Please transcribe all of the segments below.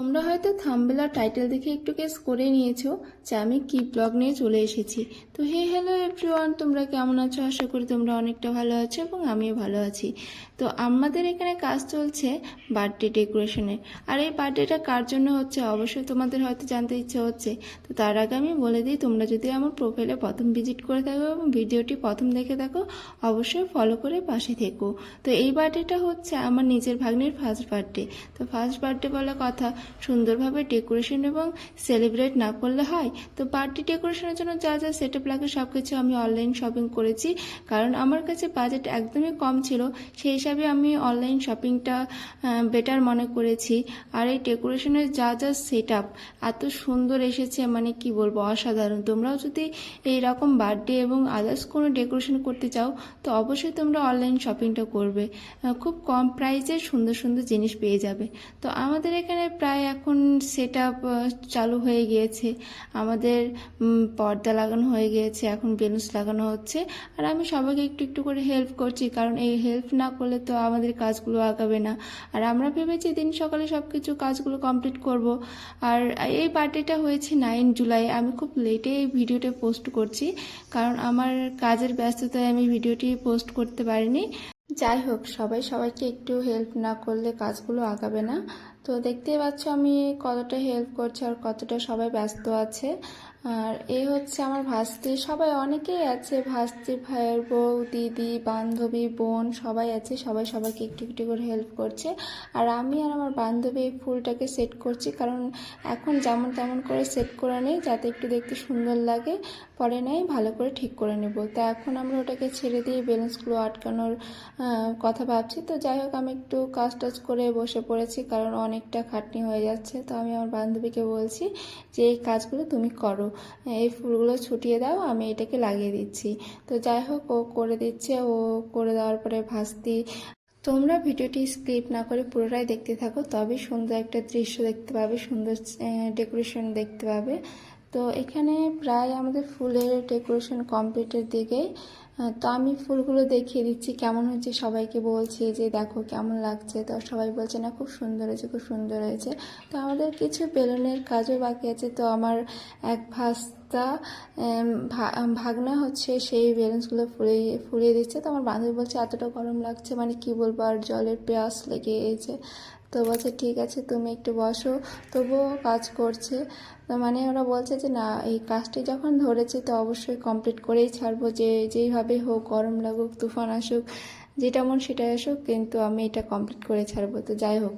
তোমরা হয়তো thumbnail title দেখে একটু কেস করে নিয়েছো যে আমি কি ব্লগ নিয়ে চলে এসেছি। তো হে হ্যালো এভরিওয়ান তোমরা কেমন আছো? আশা করি তোমরা অনেকটা ভালো আছো এবং আমিও ভালো আছি। তো আমাদের এখানে কাজ চলছে বার্থডে ডেকোরেশনের আর এই বার্থডেটা কার জন্য হচ্ছে? অবশ্যই তোমাদের হয়তো জানতে ইচ্ছে হচ্ছে। তো তার আগে আমি বলে দিই, তোমরা যদি আমার প্রোফাইলে প্রথম ভিজিট করে থাকো এবং ভিডিওটি প্রথম দেখে থাকো, অবশ্যই ফলো করে পাশে থেকো। তো এই বার্থডেটা হচ্ছে আমার নিজের ভাগ্নের ফার্স্ট বার্থডে তো ফার্স্ট বার্থডে বলা কথা সুন্দরভাবে ডেকোরেশন এবং সেলিব্রেট না করলে হয়। তো বার্থডে ডেকোরেশনের জন্য যা যা সেট আপ লাগে সব কিছু আমি অনলাইন শপিং করেছি। কারণ আমার কাছে বাজেট একদমই কম ছিল, সেই হিসাবে আমি অনলাইন শপিংটা বেটার মনে করেছি। আর এই ডেকোরেশনের যা যা সেট আপ এত সুন্দর এসেছে মানে কি বলব, অসাধারণ। তোমরাও যদি এই রকম বার্থডে এবং আদার্স কোনো ডেকোরেশন করতে চাও, তো অবশ্যই তোমরা অনলাইন শপিংটা করবে। খুব কম প্রাইসে সুন্দর সুন্দর জিনিস পেয়ে যাবে। তো আমাদের এখানে প্রায় এখন সেট চালু হয়ে গিয়েছে। আমাদের পর্দা লাগানো হয়ে গিয়েছে, এখন বেলুন্স লাগানো হচ্ছে। আর আমি সবাইকে একটু একটু করে হেল্প করছি, কারণ এই হেল্প না করলে তো আমাদের কাজগুলো আগাবে না। আর আমরা ভেবেছি দিন সকালে সব কিছু কাজগুলো কমপ্লিট করব। আর এই বার্থডেটা হয়েছে নাইন জুলাই আমি খুব লেটে এই ভিডিওটা পোস্ট করছি, কারণ আমার কাজের ব্যস্ততায় আমি ভিডিওটি পোস্ট করতে পারিনি। যাই হোক, সবাই সবাইকে একটু হেল্প না করলে কাজগুলো আগাবে না। তো দেখতেই পাচ্ছ আমি কতটা হেল্প করছি আর কতটা সবাই ব্যস্ত আছে। আর এই হচ্ছে আমার ভাস্তি। সবাই অনেকেই আছে, ভাস্তি ভাইয়ের বউ, দিদি, বান্ধবী, বোন সবাই আছে, সবাই সবাইকে একটু একটু করে হেল্প করছে। আর আমি আর আমার বান্ধবী ফুলটাকে সেট করছি কারণ এখন যেমন তেমন করে সেট করে নেই যাতে একটু দেখতে সুন্দর লাগে, পরে নেই ভালো করে ঠিক করে নেব। তো এখন আমরা ওটাকে ছেড়ে দিয়ে বেলেন্সগুলো আটকানোর কথা ভাবছি। তো যাই হোক, আমি একটু কাজ টাজ করে বসে পড়েছি কারণ অনেকটা খাটনি হয়ে যাচ্ছে। তো আমি আমার বান্ধবীকে বলছি যে, এই কাজগুলো তুমি করো। এই ফুলগুলো ছুটিয়ে দাও, আমি এটাকে লাগিয়ে দিচ্ছি। তো যাই হোক, ও করে দিচ্ছে। ও করে দেওয়ার পরে ভাস্তি, তোমরা ভিডিওটি স্কিপ না করে পুরোটাই দেখতে থাকো, তবে সুন্দর একটা দৃশ্য দেখতে পাবে, সুন্দর ডেকোরেশন দেখতে পাবে। তো এখানে প্রায় আমাদের ফুলের ডেকোরেশন কমপ্লিটের দিকেই তো আমি ফুলগুলো দেখিয়ে দিচ্ছি, কেমন হয়েছে সবাইকে বলছি যে দেখো কেমন লাগছে। তো সবাই বলছে, না, খুব সুন্দর হয়েছে, খুব সুন্দর হয়েছে। তো আমাদের কিছু বেলুনের কাজও বাকি আছে। তো আমার এক ভাস্তা ভা- ভাগনা হচ্ছে, সেই বেলুনসগুলো ফুলিয়ে ফুলিয়ে দিচ্ছে। তো আমার বান্ধবী বলছে, এতটা গরম লাগছে মানে কি বলব, আর জলের পেঁয়াজ লেগে গেছে। তো বলছে, ঠিক আছে, তুমি একটু বসো। তবুও কাজ করছে। তো মানে ওরা বলছে যে, না, এই কাজটি যখন ধরেছে, তো অবশ্যই কমপ্লিট করেই ছাড়বো। যে, যেইভাবে হোক, গরম লাগুক, তুফান আসুক যেটা মন সেটা আসুক, কিন্তু আমি এটা কমপ্লিট করে ছাড়বো। তো যাই হোক,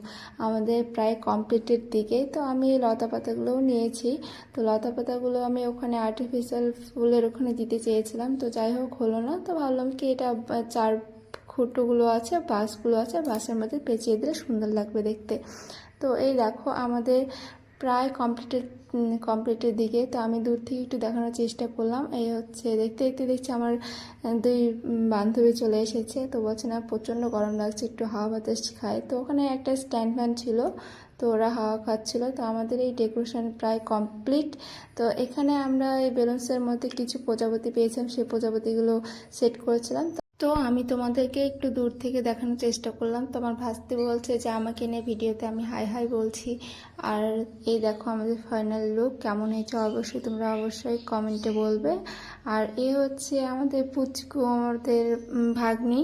আমাদের প্রায় কমপ্লিটের দিকেই তো আমি এই লতা পাতাগুলোও নিয়েছি। তো লতা পাতাগুলো আমি ওখানে আর্টিফিশিয়াল ফুলের ওখানে দিতে চেয়েছিলাম। তো যাই হোক, হলো না। তো ভাবলাম কি এটা চার খুঁটোগুলো আছে, বাঁশগুলো আছে বাঁশের মধ্যে পেঁচিয়ে দিলে সুন্দর লাগবে দেখতে। তো এই দেখো, আমাদের প্রায় কমপ্লিটের কমপ্লিটের দিকে। তো আমি দূর থেকে একটু দেখানোর চেষ্টা করলাম। এই হচ্ছে, দেখতে দেখতে দেখছি আমার দুই বান্ধবী চলে এসেছে। তো বলছে, না, প্রচণ্ড গরম লাগছে, একটু হাওয়া বাতাস খায় তো ওখানে একটা স্ট্যান্ড ফ্যান ছিল, তো ওরা হাওয়া খাচ্ছিল। তো আমাদের এই ডেকোরেশন প্রায় কমপ্লিট তো এখানে আমরা এই বেলুন্সের মধ্যে কিছু প্রজাপতি পেয়েছিলাম, সেই প্রজাপতিগুলো সেট করেছিলাম। তো আমি তোমাদেরকে একটু দূর থেকে দেখানোর চেষ্টা করলাম। তোমার ভাস্তি বলছে যে, আমাকে নিয়ে ভিডিওতে আমি হাই হাই বলছি। আর এই দেখো আমাদের ফাইনাল লুক কেমন হয়েছে অবশ্যই তোমরা অবশ্যই কমেন্টে বলবে। আর এ হচ্ছে আমাদের পুচকু, আমাদের ভাগ্নি।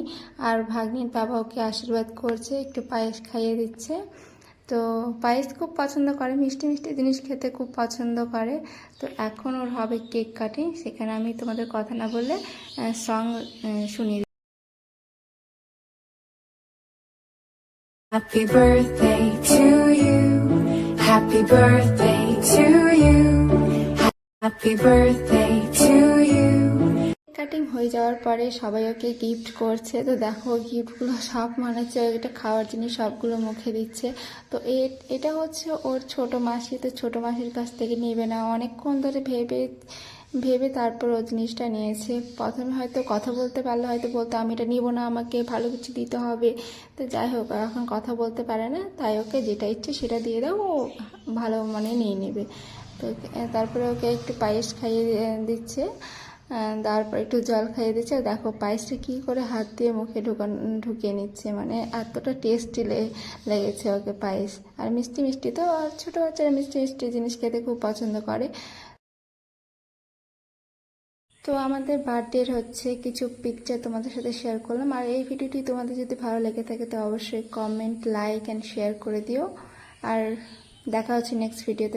আর ভাগ্নির বাবা ওকে আশীর্বাদ করছে, একটু পায়েস খাইয়ে দিচ্ছে। তো পায়েস খুব পছন্দ করে, মিষ্টি মিষ্টি জিনিস খেতে খুব পছন্দ করে তো এখন ওর হবে কেক কাটিং, সেখানে আমি তোমাদের কথা না বললে সং শুনিয়ে Happy birthday to you. Happy birthday to you. Cutting হয়ে যাওয়ার পরে সবাই ওকে গিফট করছে। তো দেখো গিফটগুলো সব মানাচ্ছে এটা খাওয়ার জিনিস সবগুলো মুখে দিচ্ছে। তো এটা হচ্ছে ওর ছোট মাসি। তো ছোট মাসির কাছ থেকে নেবে না। অনেকক্ষণ ধরে ভেবে ভেবে তারপর ও জিনিসটা নিয়েছে। প্রথমে হয়তো কথা বলতে পারলে হয়তো বলতো, আমি এটা নিব না, আমাকে ভালো কিছু দিতে হবে। তো যাই হোক এখন কথা বলতে পারে না। তাই ওকে যেটা ইচ্ছে সেটা দিয়ে দাও, ও ভালো মানে নিয়ে নেবে। তো তারপরে ওকে একটু পায়েস খাইয়ে দিচ্ছে। তারপর একটু জল খাইয়ে দিচ্ছে দেখো, পায়েসটা কী করে হাত দিয়ে মুখে ঢুকান, ঢুকিয়ে নিচ্ছে। মানে এতটা টেস্টি লেগেছে ওকে পায়েস। আর মিষ্টি মিষ্টি তো, আর ছোটো বাচ্চারা মিষ্টি মিষ্টি জিনিস খেতে খুব পছন্দ করে। তো আমাদের বার্থডের হচ্ছে কিছু পিকচার তোমাদের সাথে শেয়ার করলাম। আর এই ভিডিওটি তোমাদের যদি ভালো লেগে থাকে, তো অবশ্যই কমেন্ট লাইক অ্যান্ড শেয়ার করে দিও। আর দেখা হচ্ছে নেক্সট ভিডিওতে